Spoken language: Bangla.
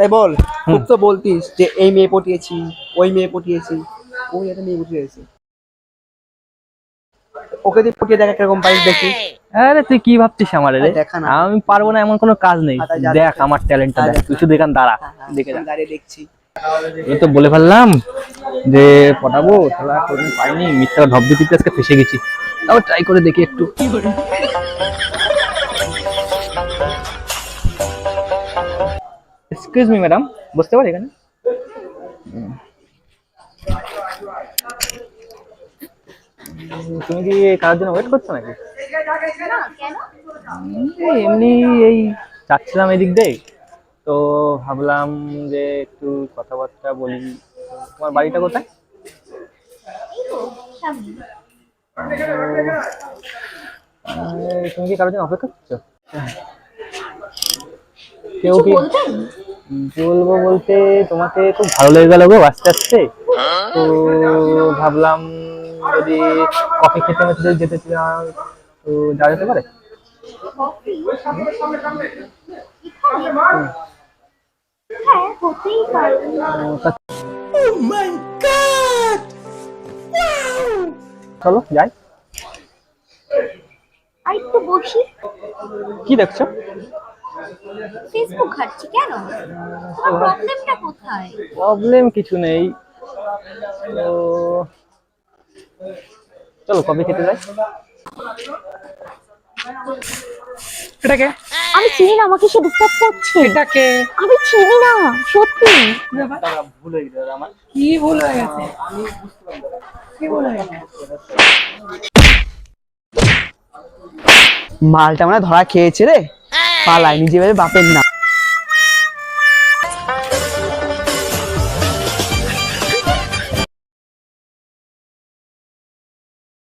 তাই বল? খুব তো বলতিস যে এই মেয়ে পটিয়েছি ওই মেয়ে পটিয়েছি ওই একটা মেয়ে পটিয়েছে ওকে দিয়ে পটিয়ে দেখ কীরকম পাইস দেখি। আরে তুই কি ভাবছিস আমার রে। আমি পারব না এমন কোনো কাজ নেই। যা দেখ আমার ট্যালেন্টটা দেখ দেখা। তুই শুধু এখান দাঁড়া হ্যাঁ, হ্যাঁ, দেখে দাঁড়িয়ে দেখছি। এই তো বলে ফেললাম যে পটাবো তাহলে কোনদিন পাইনি মিথ্যা ঢপ দিতে আজকে ফেসে গেছি। তাও ট্রাই করে দেখি একটু। এক্সকিউজ মি ম্যাডাম বুঝতে পারি এখানে? তুমি কি কারোর জন্য ওয়েট করছ নাকি? এমনি এই যাচ্ছিলাম এদিক দিয়ে। তো ভাবলাম যে একটু কথাবার্তা বলি। তোমার বাড়িটা কোথায়? তুমি কি কারোর জন্য অপেক্ষা করছ? কেউ কি বলব বলতে তোমাকে খুব ভালো লেগে গেল গো আস্তে আস্তে। তো ভাবলাম যদি কফি খেতে মেতে যদি যেতে চাও তো যাওয়া যেতে পারে? চলো যাই। আর একটু বসি। কি দেখছ? ফেসবুক ঘাটছি কেন? তোমার প্রবলেমটা কোথায়? প্রবলেম কিছু নেই। তো চলো কফি খেতে যাই। এটাকে আমি চিনি না আমাকে সে ডিস্টার্ব করছে। এটাকে আমি চিনি না সত্যি। ভুল হয়ে গেছে আমার। কি ভুল হয়ে গেছে? কি ভুল হয়ে গেছে? মালটা মানে ধরা খেয়েছে রে। পালাই নিজে বাপের না